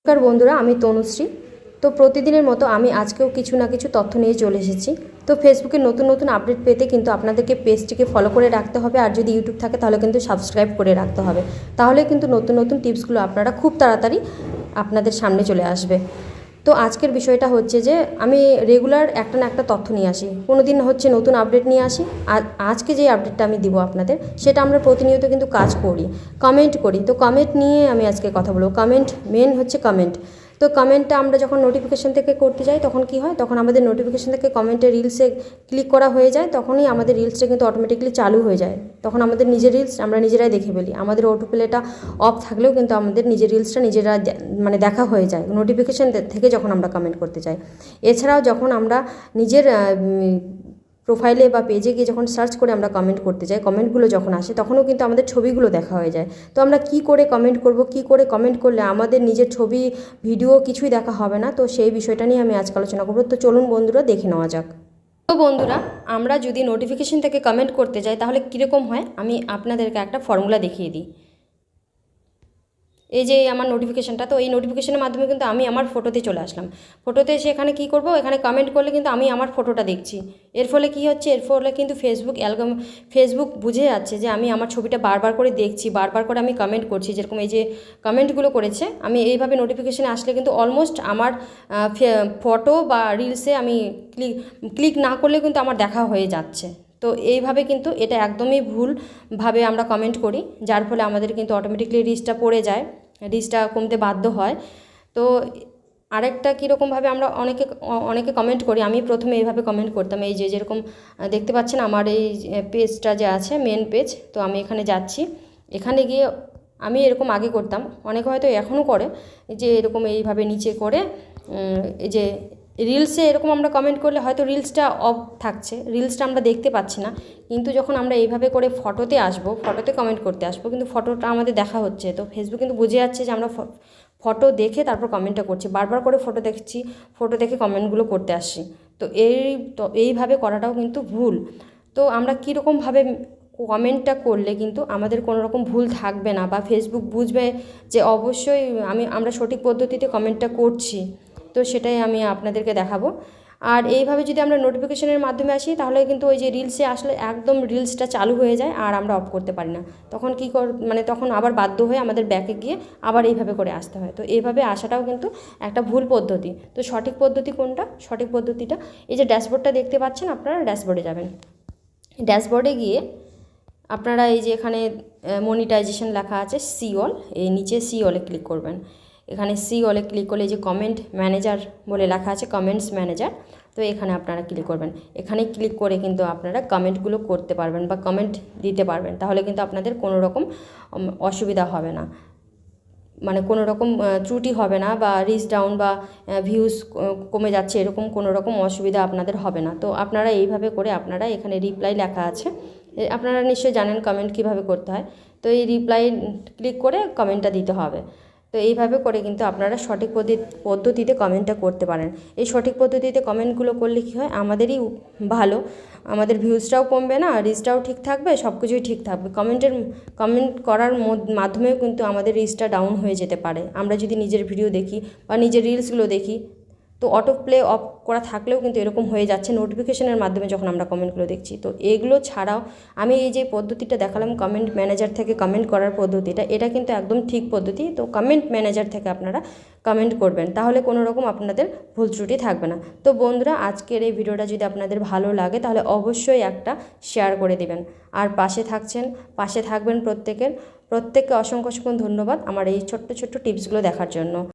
নমস্কার বন্ধুরা, আমি তনুশ্রী। তো প্রতিদিনের মতো আমি আজকেও কিছু না কিছু তথ্য নিয়ে চলে এসেছি। তো ফেসবুকে নতুন নতুন আপডেট পেতে কিন্তু আপনাদেরকে পেজটিকে ফলো করে রাখতে হবে। আর যদি ইউটিউব থাকে, তাহলে কিন্তু সাবস্ক্রাইব করে রাখতে হবে। তাহলে কিন্তু নতুন নতুন টিপসগুলো আপনারা খুব তাড়াতাড়ি আপনাদের সামনে চলে আসবে। তো আজকের বিষয়টা হচ্ছে যে আমি রেগুলার একটা না একটা তথ্য নিয়ে আসি। কোনো দিন হচ্ছে নতুন আপডেট নিয়ে আসি। আজকে যে আপডেটটা আমি দিব আপনাদের, সেটা আমরা প্রতিনিয়ত কিন্তু কাজ করি কমেন্ট করি। তো কমেন্ট নিয়ে আমি আজকে কথা বলব। কমেন্ট মেন হচ্ছে কমেন্ট তো কমেন্টটা আমরা যখন নোটিফিকেশন থেকে করতে যাই, তখন কি হয়? তখন আমাদের নোটিফিকেশন থেকে কমেন্টে রিলসে ক্লিক করা হয়ে যায়, তখনই আমাদের রিলসটা কিন্তু অটোমেটিকলি চালু হয়ে যায়। তখন আমাদের নিজের রিলস আমরা নিজেরাই দেখে ফেলি। আমাদের অটো প্লেটা অফ থাকলেও কিন্তু আমাদের নিজের রিলসটা নিজেরা মানে দেখা হয়ে যায় নোটিফিকেশন থেকে যখন আমরা কমেন্ট করতে যাই। এছাড়াও যখন আমরা নিজের প্রোফাইলে বা পেজে গিয়ে যখন সার্চ করে আমরা কমেন্ট করতে যাই কমেন্টগুলো যখন আসে, তখনও কিন্তু আমাদের ছবিগুলো দেখা হয়ে যায়। তো আমরা কি করে কমেন্ট করব, কি করে কমেন্ট করলে আমাদের নিজের ছবি ভিডিও কিছুই দেখা হবে না? তো সেই বিষয়টা নিয়ে আমি আজকে আলোচনা করব। তো চলুন বন্ধুরা, দেখে নেওয়া যাক। তো বন্ধুরা, আমরা যদি নোটিফিকেশন থেকে কমেন্ট করতে যাই, তাহলে কীরকম হয়? আমি আপনাদেরকে একটা ফর্মুলা দেখিয়ে দিই। এই যে আমার নোটিফিকেশানটা তো এই নোটিফিকেশনের মাধ্যমে কিন্তু আমি আমার ফটোতে চলে আসলাম। ফটোতে এসে এখানে কী করব? এখানে কমেন্ট করলে কিন্তু আমি আমার ফটোটা দেখছি। এর ফলে কী হচ্ছে? এর ফলে কিন্তু ফেসবুক অ্যালগাম ফেসবুক বুঝে যাচ্ছে যে আমি আমার ছবিটা বারবার করে দেখছি, বারবার করে আমি কমেন্ট করছি। যেরকম এই যে কমেন্টগুলো করেছে, আমি এইভাবে নোটিফিকেশানে আসলে কিন্তু অলমোস্ট আমার ফটো বা রিলসে আমি ক্লিক ক্লিক না করলে কিন্তু আমার দেখা হয়ে যাচ্ছে। তো এইভাবে কিন্তু এটা একদমই ভুলভাবে আমরা কমেন্ট করি, যার ফলে আমাদের কিন্তু অটোমেটিকলি রিচটা পড়ে যায়। রিচটা কমতে বাধ্য হয়। তো আরেকটা কীরকমভাবে আমরা অনেকে অনেকে কমেন্ট করি, আমি প্রথমে এইভাবে কমেন্ট করতাম, এই যে যেরকম দেখতে পাচ্ছেন আমার এই পেজটা যে আছে মেন পেজ তো আমি এখানে যাচ্ছি। এখানে গিয়ে আমি এরকম আগে করতাম, অনেকে হয়তো এখনও করে, যে এরকম এইভাবে নিচে করে এই যে রিলসে এরকম আমরা কমেন্ট করলে হয়তো রিলসটা অফ থাকছে। রিলসটা আমরা দেখতে পাচ্ছি না। কিন্তু যখন আমরা এইভাবে করে ফটোতে আসব ফটোতে কমেন্ট করতে আসব, কিন্তু ফটোটা আমাদের দেখা হচ্ছে। তো ফেসবুক কিন্তু বুঝে যাচ্ছে যে আমরা ফটো দেখে তারপর কমেন্টটা করছি। বারবার করে ফটো দেখছি ফটো দেখে কমেন্টগুলো করতে আসছি। তো এই এইভাবে করাটাও কিন্তু ভুল। তো আমরা কীরকমভাবে কমেন্টটা করলে কিন্তু আমাদের কোনো রকম ভুল থাকবে না বা ফেসবুক বুঝবে যে অবশ্যই আমি, আমরা সঠিক পদ্ধতিতে কমেন্টটা করছি। তো সেটাই আমি আপনাদেরকে দেখাবো। আর এইভাবে যদি আমরা নোটিফিকেশনের মাধ্যমে আসি, তাহলে কিন্তু ওই যে রিলসে আসলে একদম রিলসটা চালু হয়ে যায় আর আমরা অফ করতে পারি না। তখন কী কর মানে তখন আবার বাধ্য হয়ে আমাদের ব্যাকে গিয়ে আবার এইভাবে করে আসতে হয়। তো এইভাবে আসাটাও কিন্তু একটা ভুল পদ্ধতি। তো সঠিক পদ্ধতি কোনটা? সঠিক পদ্ধতিটা এই যে ড্যাশবোর্ডটা দেখতে পাচ্ছেন আপনারা ড্যাশবোর্ডে যাবেন। ড্যাশবোর্ডে গিয়ে আপনারা এই যে এখানে মনিটাইজেশন লেখা আছে সি অল এই নিচে সি অলে ক্লিক করবেন। এখানে সি অলে ক্লিক করলে যে কমেন্ট ম্যানেজার বলে লেখা আছে কমেন্টস ম্যানেজার তো এখানে আপনারা ক্লিক করবেন। এখানে ক্লিক করে কিন্তু আপনারা কমেন্টগুলো করতে পারবেন বা কমেন্ট দিতে পারবেন, তাহলে কিন্তু আপনাদের কোনো রকম অসুবিধা হবে না। মানে কোনো রকম ত্রুটি হবে না বা রিচ ডাউন বা ভিউজ কমে যাচ্ছে, এরকম কোনো রকম অসুবিধা আপনাদের হবে না। তো আপনারা এইভাবে করে আপনারা এখানে রিপ্লাই লেখা আছে। আপনারা নিশ্চয়ই জানেন কমেন্ট কীভাবে করতে হয়। তো এই রিপ্লাই ক্লিক করে কমেন্টটা দিতে হবে। তো এইভাবে করে কিন্তু আপনারা সঠিক পদ্ধতি পদ্ধতিতে কমেন্টটা করতে পারেন। এই সঠিক পদ্ধতিতে কমেন্টগুলো করলে কী হয়? আমাদেরই ভালো। আমাদের ভিউজটাও কমবে না, রিচটাও ঠিক থাকবে সব কিছুই ঠিক থাকবে। কমেন্টের, কমেন্ট করার মাধ্যমেও কিন্তু আমাদের রিচটা ডাউন হয়ে যেতে পারে। আমরা যদি নিজের ভিডিও দেখি বা নিজের রিলসগুলো দেখি তো অটো প্লে অফ করা থাকলেও কিন্তু এরকম হয়ে যাচ্ছে নোটিফিকেশনের মাধ্যমে যখন আমরা কমেন্টগুলো দেখছি। তো এগুলো ছাড়াও আমি এই যে পদ্ধতিটা দেখালাম কমেন্ট ম্যানেজার থেকে কমেন্ট করার পদ্ধতিটা, এটা কিন্তু একদম ঠিক পদ্ধতি। তো কমেন্ট ম্যানেজার থেকে আপনারা কমেন্ট করবেন, তাহলে কোনো রকম আপনাদের ভুল ত্রুটি থাকবে না। তো বন্ধুরা, আজকের এই ভিডিওটা যদি আপনাদের ভালো লাগে, তাহলে অবশ্যই একটা শেয়ার করে দিবেন। আর পাশে থাকছেন, পাশে থাকবেন প্রত্যেকের। প্রত্যেককে অসংখ্য অসংখ্য ধন্যবাদ আমার এই ছোট্ট ছোট্ট টিপসগুলো দেখার জন্য।